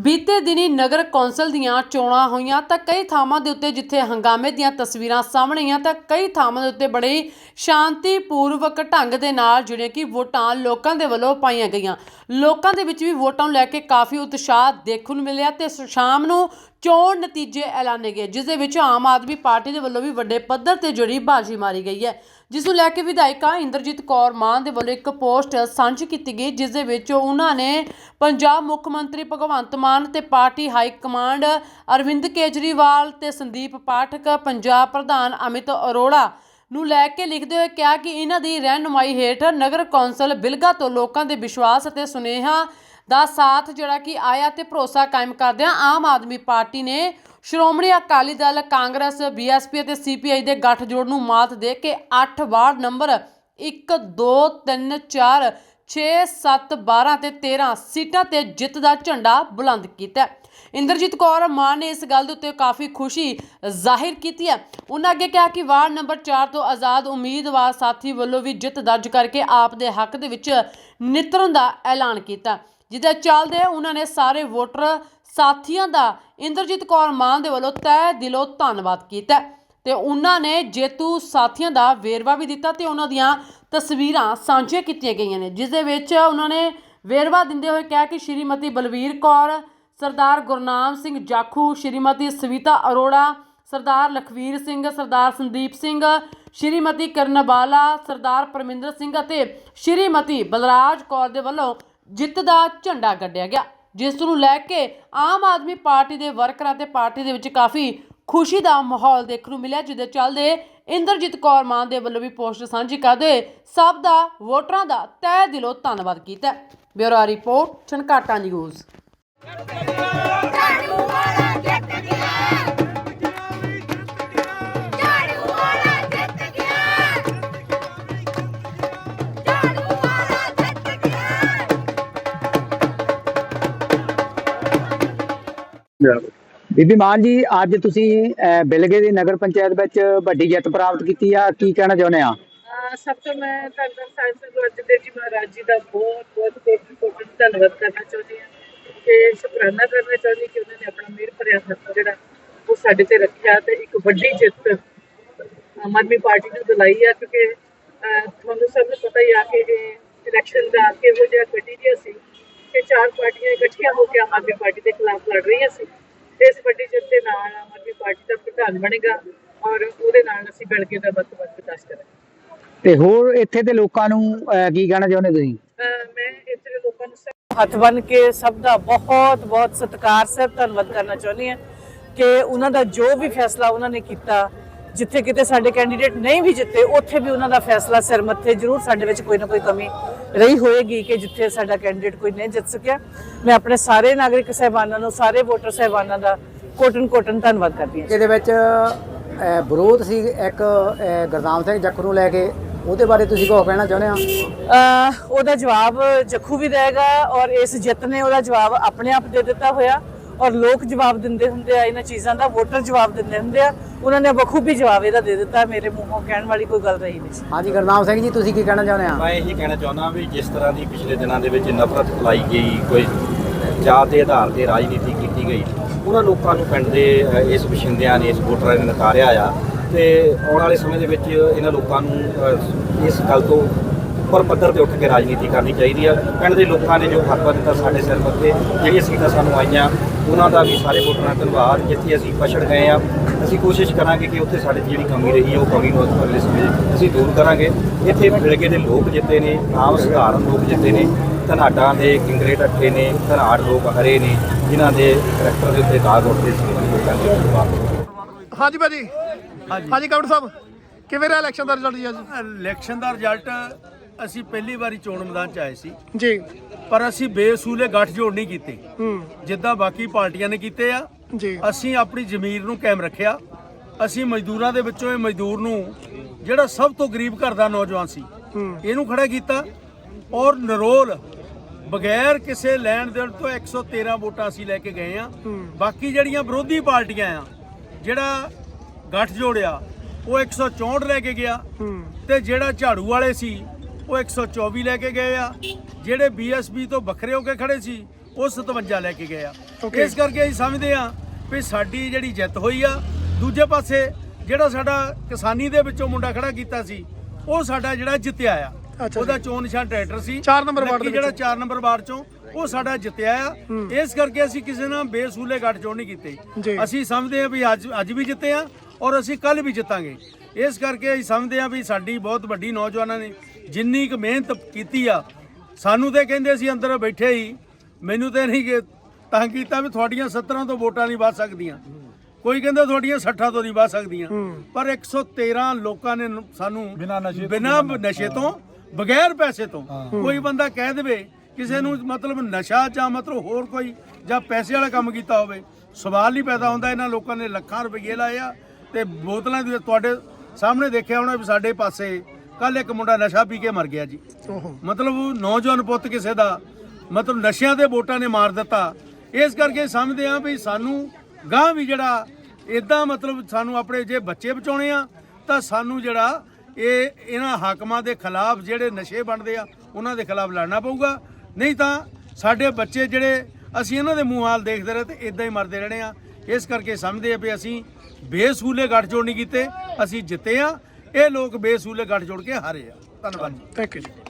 ਬੀਤੇ ਦਿਨੀ ਨਗਰ ਕੌਂਸਲ ਦੀਆਂ ਚੋਣਾਂ ਹੋਈਆਂ ਤਾਂ ਕਈ ਥਾਵਾਂ ਦੇ ਉੱਤੇ ਜਿੱਥੇ ਹੰਗਾਮੇ ਦੀਆਂ ਤਸਵੀਰਾਂ ਸਾਹਮਣੇ ਆਈਆਂ ਤਾਂ ਕਈ ਥਾਵਾਂ ਦੇ ਉੱਤੇ ਬੜੇ ਹੀ ਸ਼ਾਂਤੀਪੂਰਵਕ ਢੰਗ ਦੇ ਨਾਲ ਜਿਹੜੀਆਂ ਕਿ ਵੋਟਾਂ ਲੋਕਾਂ ਦੇ ਵੱਲੋਂ ਪਾਈਆਂ ਗਈਆਂ। ਲੋਕਾਂ ਦੇ ਵਿੱਚ ਵੀ ਵੋਟਾਂ ਨੂੰ ਲੈ ਕੇ ਕਾਫੀ ਉਤਸ਼ਾਹ ਦੇਖਣ ਨੂੰ ਮਿਲਿਆ ਤੇ ਸ਼ਾਮ ਨੂੰ ਚੋਣ ਨਤੀਜੇ ਐਲਾਨੇ ਗਏ, ਜਿਸ ਦੇ ਵਿੱਚ ਆਮ ਆਦਮੀ ਪਾਰਟੀ ਦੇ ਵੱਲੋਂ ਵੀ ਵੱਡੇ ਪੱਧਰ ਤੇ ਜਿਹੜੀ ਬਾਜੀ ਮਾਰੀ ਗਈ ਹੈ। ਜਿਸ ਨੂੰ ਲੈ ਕੇ ਵਿਧਾਇਕਾ ਇੰਦਰਜੀਤ ਕੌਰ ਮਾਨ ਦੇ ਵੱਲੋਂ ਇੱਕ ਪੋਸਟ ਸਾਂਝੀ ਕੀਤੀ ਗਈ, ਜਿਸ ਦੇ ਵਿੱਚ ਉਹਨਾਂ ਨੇ ਪੰਜਾਬ ਮੁੱਖ ਮੰਤਰੀ ਭਗਵੰਤ ਮਾਨ ਤੇ party high command Arvind Kejriwal ਤੇ ਸੰਦੀਪ ਪਾਠਕ, ਪੰਜਾਬ ਪ੍ਰਧਾਨ ਅਮਿਤ ਅਰੋੜਾ ਨੂੰ ਲੈ ਕੇ ਲਿਖਦੇ ਹੋਏ ਕਿਹਾ ਕਿ ਇਹਨਾਂ ਦੀ ਰਹਿਨੁਮਾਈ ਹੇਠ ਨਗਰ ਕੌਂਸਲ ਬਿਲਗਾ ਤੋਂ ਲੋਕਾਂ ਦੇ ਵਿਸ਼ਵਾਸ ਅਤੇ ਸੁਨੇਹਾ ਦਾ ਸਾਥ ਜਿਹੜਾ ਕਿ ਆਇਆ ਤੇ ਭਰੋਸਾ ਕਾਇਮ ਕਰਦਿਆਂ ਆਮ ਆਦਮੀ ਪਾਰਟੀ ਨੇ ਸ਼੍ਰੋਮਣੀ ਅਕਾਲੀ ਦਲ, ਕਾਂਗਰਸ ਬੀਐਸਪੀ ਅਤੇ ਸੀਪੀਆਈ ਦੇ ਗੱਠਜੋੜ ਨੂੰ ਮਾਤ ਦੇ ਕੇ 8 ਵਾਰਡ ਨੰਬਰ 1 2 3 4 6 7 12 ਤੇ 13 ਸੀਟਾਂ ਤੇ ਜਿੱਤ ਦਾ ਝੰਡਾ ਬੁਲੰਦ ਕੀਤਾ ਇੰਦਰਜੀਤ ਕੌਰ ਮਾਨ ਨੇ ਇਸ ਗੱਲ ਦੇ ਉੱਤੇ ਕਾਫੀ ਖੁਸ਼ੀ ਜ਼ਾਹਿਰ ਕੀਤੀ ਹੈ। ਉਹਨਾਂ ਅੱਗੇ ਕਿਹਾ ਕਿ ਵਾਰਡ ਨੰਬਰ 4 ਤੋਂ ਆਜ਼ਾਦ ਉਮੀਦਵਾਰ ਸਾਥੀ ਵੱਲੋਂ ਵੀ ਜਿੱਤ ਦਰਜ ਕਰਕੇ ਆਪ ਦੇ ਹੱਕ ਦੇ ਵਿੱਚ ਨਿਤਰਨ ਦਾ ਐਲਾਨ ਕੀਤਾ। ਜਿਹਦੇ ਚੱਲਦੇ ਉਹਨਾਂ ਨੇ ਸਾਰੇ ਵੋਟਰ ਸਾਥੀਆਂ ਦਾ, ਇੰਦਰਜੀਤ ਕੌਰ ਮਾਨ ਦੇ ਵੱਲੋਂ ਤਹਿ ਦਿਲੋਂ ਧੰਨਵਾਦ ਕੀਤਾ ਤੇ ਉਹਨਾਂ ਨੇ ਜੇਤੂ ਸਾਥੀਆਂ ਦਾ ਵੇਰਵਾ ਵੀ ਦਿੱਤਾ ਤੇ ਉਹਨਾਂ ਦੀਆਂ ਤਸਵੀਰਾਂ ਸਾਂਝੀਆਂ ਕੀਤੀਆਂ ਗਈਆਂ ਨੇ, ਜਿਸ ਦੇ ਵਿੱਚ ਉਹਨਾਂ ਨੇ ਵੇਰਵਾ ਦਿੰਦੇ ਹੋਏ ਕਿਹਾ ਕਿ ਸ਼੍ਰੀਮਤੀ ਬਲਵੀਰ ਕੌਰ, ਸਰਦਾਰ ਗੁਰਨਾਮ ਸਿੰਘ ਜਾਖੂ, ਸ਼੍ਰੀਮਤੀ ਸਵਿਤਾ ਅਰੋੜਾ, ਸਰਦਾਰ ਲਖਵੀਰ ਸਿੰਘ, ਸਰਦਾਰ ਸੰਦੀਪ ਸਿੰਘ, ਸ਼੍ਰੀਮਤੀ ਕਰਨਬਾਲਾ, ਸਰਦਾਰ ਪਰਮਿੰਦਰ ਸਿੰਘ ਅਤੇ ਸ਼੍ਰੀਮਤੀ ਬਲਰਾਜ ਕੌਰ ਦੇ ਵੱਲੋਂ ਜਿੱਤ ਦਾ ਝੰਡਾ ਗੱਡਿਆ ਗਿਆ, ਜਿਸ ਨੂੰ ਲੈ ਕੇ ਆਮ ਆਦਮੀ ਪਾਰਟੀ ਦੇ ਵਰਕਰਾਂ ਤੇ ਪਾਰਟੀ ਦੇ ਵਿੱਚ ਕਾਫੀ ਖੁਸ਼ੀ ਦਾ ਮਾਹੌਲ ਦੇਖਣ ਨੂੰ ਮਿਲਿਆ, ਜਿਹਦੇ ਚੱਲਦੇ ਇੰਦਰਜੀਤ ਕੌਰ ਮਾਨ ਦੇ ਵੱਲੋਂ ਵੀ ਪੋਸਟ ਸਾਂਝੀ ਕਰਦੇ ਹੋਏ ਸਭ ਦਾ ਵੋਟਰਾਂ ਦਾ ਤਹਿ ਦਿਲੋਂ ਧੰਨਵਾਦ ਕੀਤਾ ਬਿਊਰੋ ਰਿਪੋਰਟ ਛਨਕਾਟਾ ਨਿਊਜ਼। ਝਾੜੂ ਵਾਲਾ ਜਿੱਤ ਗਿਆ ਝਾੜੂ ਵਾਲਾ ਜਿੱਤ ਗਿਆ ਝਾੜੂ ਵਾਲਾ ਜਿੱਤ ਗਿਆ ਬੀਬੀ ਮਾਨ ਜੀ, ਅੱਜ ਤੁਸੀਂ ਬਿਲਗੇ ਦੀ ਨਗਰ ਪੰਚਾਇਤ ਵਿੱਚ ਵੱਡੀ ਜਿੱਤ ਪ੍ਰਾਪਤ ਕੀਤੀ ਆ, ਕੀ ਕਹਿਣਾ ਚਾਹੁੰਦੇ ਆ? ਸਭ ਤੋਂ ਮੈਂ ਧੰਨਵਾਦ ਸਾਹਿਬ ਸੰਗਤ ਅੱਜ ਜੀ ਮਹਾਰਾਜ ਜੀ ਦਾ ਬਹੁਤ ਬਹੁਤ ਕੋਟਿ ਕੋਟਿ ਧੰਨਵਾਦ ਕਰਨਾ ਚਾਹੁੰਦੀ ਹਾਂ ਕਿ ਸ਼ੁਕਰਾਨਾ ਕਰਨਾ ਚਾਹੁੰਦੀ ਕਿ ਉਹਨਾਂ ਨੇ ਆਪਣਾ ਮਿਹਰ ਭਰਿਆ ਹੱਥ ਜਿਹੜਾ ਉਹ ਸਾਡੇ ਤੇ ਰੱਖਿਆ ਤੇ ਇੱਕ ਵੱਡੀ ਜਿੱਤ ਆਮ ਆਦਮੀ ਪਾਰਟੀ ਨੂੰ ਦਿਲਾਈ ਆ, ਕਿਉਂਕਿ ਤੁਹਾਨੂੰ ਸਭ ਨੂੰ ਪਤਾ ਹੀ ਆ ਕਿ ਇਲੈਕਸ਼ਨ ਦਾ ਕਿਹੋ ਜਿਹਾ ਗੱਡੀ ਜਿਹਾ ਸੀ ਕਿ ਚਾਰ ਪਾਰਟੀਆਂ ਇਕੱਠੀਆਂ ਹੋ ਕੇ ਆਮ ਆਦਮੀ ਪਾਰਟੀ ਦੇ ਖਿਲਾਫ ਲੜ ਰਹੀਆਂ ਸੀ। ਇਸ ਵੱਡੀ ਜਿੱਤ ਦੇ ਨਾਲ ਆਮ ਆਦਮੀ ਪਾਰਟੀ ਦਾ ਪ੍ਰਧਾਨ ਬਣੇਗਾ ਔਰ ਉਹਦੇ ਨਾਲ ਅਸੀਂ ਬਿਲਗੇ ਦਾ ਵੱਧ ਤੋਂ ਵੱਧ ਵਿਕਾਸ ਕਰਾਂਗੇ। ਤੇ ਹੋਰ ਇੱਥੇ ਦੇ ਲੋਕਾਂ ਨੂੰ ਕੀ ਕਹਿਣਾ ਚਾਹੁੰਦੇ ਤੁਸੀਂ? ਮੈਂ ਇੱਥੇ ਦੇ ਲੋਕਾਂ ਨੂੰ ਹੱਥ ਬਨ ਕੇ ਸਭ ਦਾ ਬਹੁਤ ਬਹੁਤ ਸਤਿਕਾਰ ਸਹਿਤ ਧੰਨਵਾਦ ਕਰਨਾ ਚਾਹੁੰਦੀ ਹਾਂ ਕਿ ਉਹਨਾਂ ਦਾ ਜੋ ਵੀ ਫੈਸਲਾ ਉਹਨਾਂ ਨੇ ਕੀਤਾ ਜਿੱਥੇ ਕਿਤੇ ਸਾਡੇ ਕੈਂਡੀਡੇਟ ਨਹੀਂ ਵੀ ਜਿੱਤੇ ਉੱਥੇ ਵੀ ਉਹਨਾਂ ਦਾ ਫੈਸਲਾ ਸਿਰ ਮੱਥੇ ਜ਼ਰੂਰ ਸਾਡੇ ਵਿੱਚ ਕੋਈ ਨਾ ਕੋਈ ਕਮੀ ਰਹੀ ਹੋਏਗੀ ਕਿ ਜਿੱਥੇ ਸਾਡਾ ਕੈਂਡੀਡੇਟ ਕੋਈ ਨਹੀਂ ਜਿੱਤ ਸਕਿਆ। ਮੈਂ ਆਪਣੇ ਸਾਰੇ ਨਾਗਰਿਕ ਸਹਿਬਾਨਾਂ ਨੂੰ ਸਾਰੇ ਵੋਟਰ ਸਹਿਬਾਨਾਂ ਦਾ ਕੋਟਨ ਕੋਟਨ ਧੰਨਵਾਦ ਕਰਦੀ ਹਾਂ ਇਹਦੇ ਵਿੱਚ ਵਿਰੋਧ ਸੀ ਇੱਕ ਗੁਰਦਾਮ ਸਿੰਘ ਜੱਖੂ ਨੂੰ ਲੈ ਕੇ। ਉਹਦੇ ਬਾਰੇ ਤੁਸੀਂ ਕੁਝ ਕਹਿਣਾ ਚਾਹੁੰਦੇ ਆ ਉਹਦਾ ਜਵਾਬ ਜੱਖੂ ਵੀ ਦੇਗਾ ਔਰ ਇਸ ਜਿੱਤ ਨੇ ਉਹਦਾ ਜਵਾਬ ਆਪਣੇ ਆਪ ਦੇ ਦਿੱਤਾ ਹੋਇਆ। ਔਰ ਲੋਕ ਜਵਾਬ ਦਿੰਦੇ ਹੁੰਦੇ ਆ ਇਹਨਾਂ ਚੀਜ਼ਾਂ ਦਾ ਵੋਟਰ ਜਵਾਬ ਦਿੰਦੇ ਹੁੰਦੇ ਆ। ਉਹਨਾਂ ਨੇ ਬਖੂਬੀ ਜਵਾਬ ਇਹਦਾ ਦੇ ਦਿੱਤਾ ਮੇਰੇ ਮੂੰਹੋਂ ਕਹਿਣ ਵਾਲੀ ਕੋਈ ਗੱਲ ਰਹੀ ਨਹੀਂ ਸੀ। ਹਾਂਜੀ ਗੁਰਨਾਮ ਸਿੰਘ ਜੀ ਤੁਸੀਂ ਕੀ ਕਹਿਣਾ ਚਾਹੁੰਦੇ ਆ? ਮੈਂ ਇਹੀ ਕਹਿਣਾ ਚਾਹੁੰਦਾ ਵੀ ਜਿਸ ਤਰ੍ਹਾਂ ਦੀ ਪਿਛਲੇ ਦਿਨਾਂ ਦੇ ਵਿੱਚ ਨਫ਼ਰਤ ਫੈਲਾਈ ਗਈ ਕੋਈ ਜਾਤ ਦੇ ਆਧਾਰ ਤੇ ਰਾਜਨੀਤੀ ਕੀਤੀ ਗਈ ਉਹਨਾਂ ਲੋਕਾਂ ਨੂੰ ਪਿੰਡ ਦੇ ਇਸ ਵਸਿੰਦਿਆਂ ਨੇ ਇਸ ਵੋਟਰਾਂ ਨੇ ਨਕਾਰਿਆ ਆ। ਤੇ ਆਉਣ ਵਾਲੇ ਸਮੇਂ ਦੇ ਵਿੱਚ ਇਹਨਾਂ ਲੋਕਾਂ ਨੂੰ ਇਸ ਗੱਲ ਤੋਂ ਉੱਪਰ ਪੱਧਰ ਤੇ ਉੱਠ ਕੇ ਰਾਜਨੀਤੀ ਕਰਨੀ ਚਾਹੀਦੀ ਆ। ਪਿੰਡ ਦੇ ਲੋਕਾਂ ਨੇ ਜੋ ਹੱਕ ਦਿੱਤਾ ਸਾਡੇ ਸਿਰ ਮੱਥੇ ਜਿਹੜੀਆਂ ਸੀਟਾਂ ਸਾਨੂੰ ਆਈਆਂ ਉਹਨਾਂ ਦਾ ਵੀ ਸਾਰੇ ਵੋਟਰਾਂ ਦਾ ਧੰਨਵਾਦ। ਜਿੱਥੇ ਅਸੀਂ ਪਛੜ ਗਏ ਆ ਅਸੀਂ ਕੋਸ਼ਿਸ਼ ਕਰਾਂਗੇ ਕਿ ਉੱਥੇ ਸਾਡੇ ਜਿਹੜੀ ਕਮੀ ਰਹੀ ਹੈ ਉਹ ਕਮੀ ਨੂੰ ਅਗਲੇ ਸਮੇਂ ਅਸੀਂ ਦੂਰ ਕਰਾਂਗੇ। ਇੱਥੇ ਮਿਲਗੇ ਦੇ ਲੋਕ ਜਿੱਤੇ ਨੇ ਆਮ ਸਧਾਰਨ ਲੋਕ ਜਿੱਤੇ ਨੇ ਧਨਾਡਾਂ ਦੇ ਕਿੰਗਰੇ ਟੱਠੇ ਨੇ ਧਨਾੜ ਲੋਕ ਹਰੇ ਨੇ ਜਿਨ੍ਹਾਂ ਦੇ ਕਰੈਕਟਰ ਦੇ ਉੱਤੇ ਦਾਗ ਉੱਠਦੇ ਸੀ ਲੋਕਾਂ ਦੇ ਧੰਨਵਾਦ ਹਾਂਜੀ ਭਾਜੀ। ਹਾਂਜੀ। ਕੌਣ ਸਾਹਿਬ ਕਿਵੇਂ ਰਿਹਾ ਇਲੈਕਸ਼ਨ ਦਾ ਰਿਜ਼ਲਟ ਜੀ ਅੱਜ? ਇਲੈਕਸ਼ਨ ਦਾ ਰਿਜ਼ਲਟ ਅਸੀਂ ਪਹਿਲੀ ਵਾਰੀ ਚੋਣ ਮੈਦਾਨ ਚ ਆਏ ਸੀ। ਜੀ। ਪਰ ਅਸੀਂ ਬੇਸੂਲੇ ਗੱਠਜੋੜ ਨਹੀਂ ਕੀਤੇ। ਹੂੰ। ਜਿੱਦਾਂ ਬਾਕੀ ਪਾਰਟੀਆਂ ਨੇ ਕੀਤੇ ਆ ਜੀ। ਅਸੀਂ ਆਪਣੀ ਜ਼ਮੀਰ ਨੂੰ ਕਾਇਮ ਰੱਖਿਆ। ਅਸੀਂ ਮਜ਼ਦੂਰਾਂ ਦੇ ਵਿੱਚੋਂ ਇਹ ਮਜ਼ਦੂਰ ਨੂੰ ਜਿਹੜਾ ਸਭ ਤੋਂ ਗਰੀਬ ਘਰ ਦਾ ਨੌਜਵਾਨ ਸੀ ਇਹਨੂੰ ਖੜਾ ਕੀਤਾ ਔਰ ਨਰੋਲ ਬਗੈਰ ਕਿਸੇ ਲੈਣ ਦੇਣ ਤੋਂ 113 ਵੋਟਾਂ ਅਸੀਂ ਲੈ ਕੇ ਗਏ ਆ। ਬਾਕੀ ਜਿਹੜੀਆਂ ਵਿਰੋਧੀ ਪਾਰਟੀਆਂ ਆ ਜਿਹੜਾ ਗੱਠ ਜੋੜਿਆ ਉਹ 164 ਲੈ ਕੇ ਗਿਆ ਤੇ ਜਿਹੜਾ ਝਾੜੂ ਵਾਲੇ ਸੀ ਉਹ 124 ਲੈ ਕੇ ਗਏ ਆ ਜਿਹੜੇ ਬੀਐਸਪੀ ਤੋਂ ਵੱਖਰੇ ਹੋ ਕੇ ਖੜੇ ਸੀ ਉਹ 57 ਲੈ ਕੇ ਗਏ ਆ. ਇਸ ਕਰਕੇ ਅਸੀਂ ਸਮਝਦੇ ਆ ਵੀ ਸਾਡੀ ਜਿਹੜੀ ਜਿੱਤ ਹੋਈ ਆ ਦੂਜੇ ਪਾਸੇ ਜਿਹੜਾ ਸਾਡਾ ਕਿਸਾਨੀ ਦੇ ਵਿੱਚੋਂ ਮੁੰਡਾ ਖੜਾ ਕੀਤਾ ਸੀ ਉਹ ਸਾਡਾ ਜਿਹੜਾ ਜਿੱਤਿਆ ਆ ਉਹਦਾ। ਚੋਣ ਨਿਸ਼ਾਨ ਟਰੈਕਟਰ ਸੀ ਚਾਰ ਨੰਬਰ ਵਾਰਡ ਦੇ ਜਿਹੜਾ ਵਿੱਚੋਂ। 4 ਨੰਬਰ ਵਾਰਡ ਚੋਂ ਉਹ ਸਾਡਾ ਜਿੱਤਿਆ ਆ ਇਸ ਕਰਕੇ ਅਸੀਂ ਕਿਸੇ ਨਾਲ ਬੇਸੂਲੇ ਗੱਠਜੋੜ ਨਹੀਂ ਜੀ। ਕੀਤੇ ਅਸੀਂ ਸਮਝਦੇ ਆ ਵੀ ਅੱਜ ਅੱਜ ਵੀ ਜਿੱਤੇ ਆ ਔਰ ਅਸੀਂ ਕੱਲ ਵੀ ਜਿੱਤਾਂਗੇ ਇਸ ਕਰਕੇ ਅਸੀਂ ਸਮਝਦੇ ਆ ਵੀ ਸਾਡੀ ਬਹੁਤ ਵੱਡੀ ਨੌਜਵਾਨਾਂ ਨੇ ਜਿੰਨੀ ਕੁ ਮਿਹਨਤ ਕੀਤੀ ਆ ਸਾਨੂੰ ਤੇ ਕਹਿੰਦੇ ਸੀ ਅੰਦਰ ਬੈਠੇ ਹੀ ਮੈਨੂੰ ਤੇ ਨਹੀਂ ਕਿ ਤਾਂ ਕੀਤਾ ਵੀ ਤੁਹਾਡੀਆਂ 17 ਤੋਂ ਵੋਟਾਂ ਨਹੀਂ ਵੱਧ ਸਕਦੀਆਂ। ਕੋਈ ਕਹਿੰਦਾ ਤੁਹਾਡੀਆਂ 60 ਤੋਂ ਨਹੀਂ ਵੱਧ ਸਕਦੀਆਂ। ਪਰ 113 ਲੋਕਾਂ ਨੇ ਨ- ਸਾਨੂੰ ਬਿਨਾਂ ਨਸ਼ੇ ਤੋਂ ਬਗੈਰ ਪੈਸੇ ਤੋਂ ਕੋਈ ਬੰਦਾ ਕਹਿ ਦੇਵੇ ਕਿਸੇ ਨੂੰ ਮਤਲਬ ਨਸ਼ਾ ਜਾਂ ਮਤਲਬ ਹੋਰ ਕੋਈ ਜਾਂ ਪੈਸੇ ਵਾਲਾ ਕੰਮ ਕੀਤਾ ਹੋਵੇ ਸਵਾਲ ਨਹੀਂ ਪੈਦਾ ਹੁੰਦਾ। ਇਹਨਾਂ ਲੋਕਾਂ ਨੇ ਲੱਖਾਂ ਰੁਪਏ ਲਾਏ ਆ ਤੇ ਬੋਤਲਾਂ ਦੀ ਤੁਹਾਡੇ ਸਾਹਮਣੇ ਦੇਖਿਆ ਹੋਣਾ ਵੀ ਸਾਡੇ ਪਾਸੇ ਕੱਲ ਇੱਕ ਮੁੰਡਾ ਨਸ਼ਾ ਪੀ ਕੇ ਮਰ ਗਿਆ ਜੀ। ਮਤਲਬ ਨੌਜਵਾਨ ਪੁੱਤ ਕਿਸੇ ਦਾ ਮਤਲਬ ਨਸ਼ਿਆਂ ਦੇ ਵੋਟਾਂ ਨੇ ਮਾਰ ਦਿੱਤਾ। ਇਸ ਕਰਕੇ ਸਮਝਦੇ ਆ ਵੀ ਸਾਨੂੰ ਗਾਂ ਵੀ ਜਿਹੜਾ ਇਦਾਂ ਮਤਲਬ ਸਾਨੂੰ ਆਪਣੇ ਜੇ ਬੱਚੇ ਬਚਾਉਣੇ ਆ ਤਾਂ ਸਾਨੂੰ ਜਿਹੜਾ ਇਹ ਇਹਨਾਂ ਹਾਕਮਾਂ ਦੇ ਖਿਲਾਫ ਜਿਹੜੇ ਨਸ਼ੇ ਬਣਦੇ ਆ ਉਹਨਾਂ ਦੇ ਖਿਲਾਫ ਲੜਨਾ ਪਊਗਾ। ਨਹੀਂ ਤਾਂ ਸਾਡੇ ਬੱਚੇ ਜਿਹੜੇ ਅਸੀਂ ਇਹਨਾਂ ਦੇ ਮੂੰਹ ਹਾਲ ਦੇਖਦੇ ਰਹੇ ਤੇ ਇਦਾਂ ਹੀ ਮਰਦੇ ਰਹਿਣੇ ਆ। ਇਸ ਕਰਕੇ ਸਮਝਦੇ ਆ ਵੀ ਅਸੀਂ ਬੇਸੂਲੇ ਗੱਠਜੋੜ ਨਹੀਂ ਕੀਤੇ ਅਸੀਂ ਜਿੱਤੇ ਆ। ਇਹ ਲੋਕ ਬੇਸੂਲੇ ਗੱਠਜੋੜ ਕੇ ਹਾਰੇ ਆ। ਧੰਨਵਾਦ ਜੀ। ਥੈਂਕ ਯੂ ਜੀ।